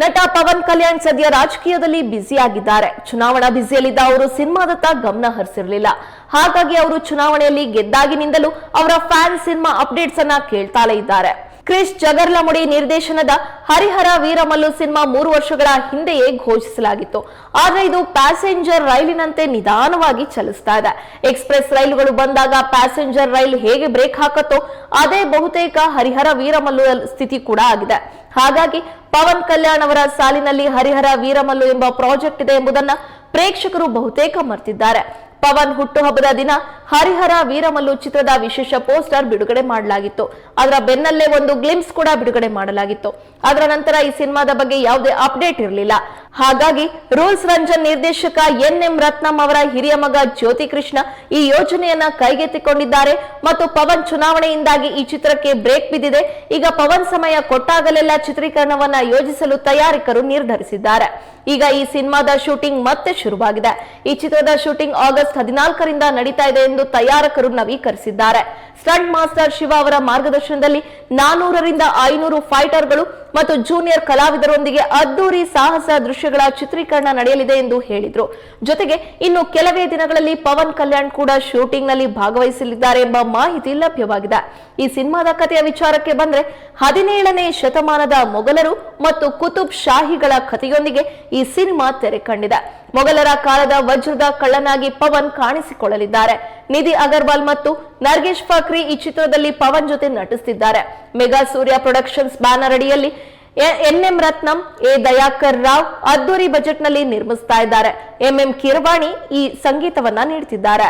ನಟ ಪವನ್ ಕಲ್ಯಾಣ್ ಸದ್ಯ ರಾಜಕೀಯದಲ್ಲಿ ಬ್ಯುಸಿಯಾಗಿದ್ದಾರೆ. ಚುನಾವಣಾ ಬ್ಯುಸಿಯಲ್ಲಿದ್ದ ಅವರು ಸಿನಿಮಾದತ್ತ ಗಮನ ಹರಿಸಿರಲಿಲ್ಲ. ಹಾಗಾಗಿ ಅವರು ಚುನಾವಣೆಯಲ್ಲಿ ಗೆದ್ದಾಗಿನಿಂದಲೂ ಅವರ ಫ್ಯಾನ್ ಸಿನಿಮಾ ಅಪ್ಡೇಟ್ಸ್ ಅನ್ನ ಕೇಳ್ತಾಲೇ ಇದ್ದಾರೆ. ಕ್ರಿಸ್ ಜಗರ್ಲಮುಡಿ ನಿರ್ದೇಶನದ ಹರಿಹರ ವೀರಮಲ್ಲು ಸಿನಿಮಾ ಮೂರು ವರ್ಷಗಳ ಹಿಂದೆಯೇ ಘೋಷಿಸಲಾಗಿತ್ತು. ಆದರೆ ಇದು ಪ್ಯಾಸೆಂಜರ್ ರೈಲಿನಂತೆ ನಿಧಾನವಾಗಿ ಚಲಿಸ್ತಾ ಇದೆ. ಎಕ್ಸ್ಪ್ರೆಸ್ ರೈಲುಗಳು ಬಂದಾಗ ಪ್ಯಾಸೆಂಜರ್ ರೈಲು ಹೇಗೆ ಬ್ರೇಕ್ ಹಾಕತ್ತೋ ಅದೇ ಬಹುತೇಕ ಹರಿಹರ ವೀರಮಲ್ಲು ಸ್ಥಿತಿ ಕೂಡ ಆಗಿದೆ. ಹಾಗಾಗಿ ಪವನ್ ಕಲ್ಯಾಣ್ ಅವರ ಸಾಲಿನಲ್ಲಿ ಹರಿಹರ ವೀರಮಲ್ಲು ಎಂಬ ಪ್ರಾಜೆಕ್ಟ್ ಇದೆ ಎಂಬುದನ್ನ ಪ್ರೇಕ್ಷಕರು ಬಹುತೇಕ ಮರ್ತಿದ್ದಾರೆ. ಪವನ್ ಹುಟ್ಟುಹಬ್ಬದ ದಿನ ಹರಿಹರ ವೀರಮಲ್ಲು ಚಿತ್ರದ ವಿಶೇಷ ಪೋಸ್ಟರ್ ಬಿಡುಗಡೆ ಮಾಡಲಾಗಿತ್ತು. ಅದರ ಬೆನ್ನಲ್ಲೇ ಒಂದು ಗ್ಲಿಮ್ಸ್ ಕೂಡ ಬಿಡುಗಡೆ ಮಾಡಲಾಗಿತ್ತು. ಅದರ ನಂತರ ಈ ಸಿನಿಮಾದ ಬಗ್ಗೆ ಯಾವುದೇ ಅಪ್ಡೇಟ್ ಇರಲಿಲ್ಲ. ಹಾಗಾಗಿ ರೂಲ್ಸ್ ರಂಜನ್ ನಿರ್ದೇಶಕ ಎನ್ ಎಂ ರತ್ನಂ ಅವರ ಹಿರಿಯ ಮಗ ಜ್ಯೋತಿ ಕೃಷ್ಣ ಈ ಯೋಜನೆಯನ್ನ ಕೈಗೆತ್ತಿಕೊಂಡಿದ್ದಾರೆ ಮತ್ತು ಪವನ್ ಚುನಾವಣೆಯಿಂದಾಗಿ ಈ ಚಿತ್ರಕ್ಕೆ ಬ್ರೇಕ್ ಬಿದ್ದಿದೆ. ಈಗ ಪವನ್ ಸಮಯ ಕೊಟ್ಟಾಗಲೆಲ್ಲ ಚಿತ್ರೀಕರಣವನ್ನ ಯೋಜಿಸಲು ತಯಾರಿಕರು ನಿರ್ಧರಿಸಿದ್ದಾರೆ. ಈಗ ಈ ಸಿನಿಮಾದ ಶೂಟಿಂಗ್ ಮತ್ತೆ ಶುರುವಾಗಿದೆ. ಈ ಚಿತ್ರದ ಶೂಟಿಂಗ್ ಆಗಸ್ಟ್ ಹದಿನಾಲ್ಕರಿಂದ ನಡೀತಾ ಇದೆ ಎಂದು ತಯಾರಕರು ನವೀಕರಿಸಿದ್ದಾರೆ. ಸ್ಟಂಟ್ ಮಾಸ್ಟರ್ ಶಿವ ಅವರ ಮಾರ್ಗದರ್ಶನದಲ್ಲಿ ನಾನೂರರಿಂದ ಐನೂರು ಫೈಟರ್ಗಳು ಮತ್ತು ಜೂನಿಯರ್ ಕಲಾವಿದರೊಂದಿಗೆ ಅದ್ದೂರಿ ಸಾಹಸ ದೃಶ್ಯಗಳ ಚಿತ್ರೀಕರಣ ನಡೆಯಲಿದೆ ಎಂದು ಹೇಳಿದ್ರು. ಜೊತೆಗೆ ಇನ್ನು ಕೆಲವೇ ದಿನಗಳಲ್ಲಿ ಪವನ್ ಕಲ್ಯಾಣ್ ಕೂಡ ಶೂಟಿಂಗ್ನಲ್ಲಿ ಭಾಗವಹಿಸಲಿದ್ದಾರೆ ಎಂಬ ಮಾಹಿತಿ ಲಭ್ಯವಾಗಿದೆ. ಈ ಸಿನಿಮಾದ ಕಥೆಯ ವಿಚಾರಕ್ಕೆ ಬಂದ್ರೆ ಹದಿನೇಳನೇ ಶತಮಾನದ ಮೊಘಲರು ಮತ್ತು ಕುತುಬ್ ಶಾಹಿಗಳ ಕಥೆಯೊಂದಿಗೆ ಈ ಸಿನಿಮಾ ತೆರೆ ಕಂಡಿದೆ. ಮೊಘಲರ ಕಾಲದ ವಜ್ರದ ಕಳ್ಳನಾಗಿ ಪವನ್ ಕಾಣಿಸಿಕೊಳ್ಳಲಿದ್ದಾರೆ. ನಿಧಿ ಅಗರ್ವಾಲ್ ಮತ್ತು ನರ್ಗೇಶ್ ಫಾಕ್ರಿ ಈ ಚಿತ್ರದಲ್ಲಿ ಪವನ್ ಜೊತೆ ನಟಿಸುತ್ತಿದ್ದಾರೆ ಮೆಗಾ ಸೂರ್ಯ ಪ್ರೊಡಕ್ಷನ್ಸ್ ಬ್ಯಾನರ್ ಅಡಿಯಲ್ಲಿ N M Ratnam, A Dayakar Rao ಅದ್ದೂರಿ ಬಜೆಟ್ನಲ್ಲಿ ನಿರ್ಮಿಸ್ತಾ ಇದ್ದಾರೆ. ಎಂ ಎಂ ಕಿರವಾಣಿ ಈ ಸಂಗೀತವನ್ನ ನೀಡುತ್ತಿದ್ದಾರೆ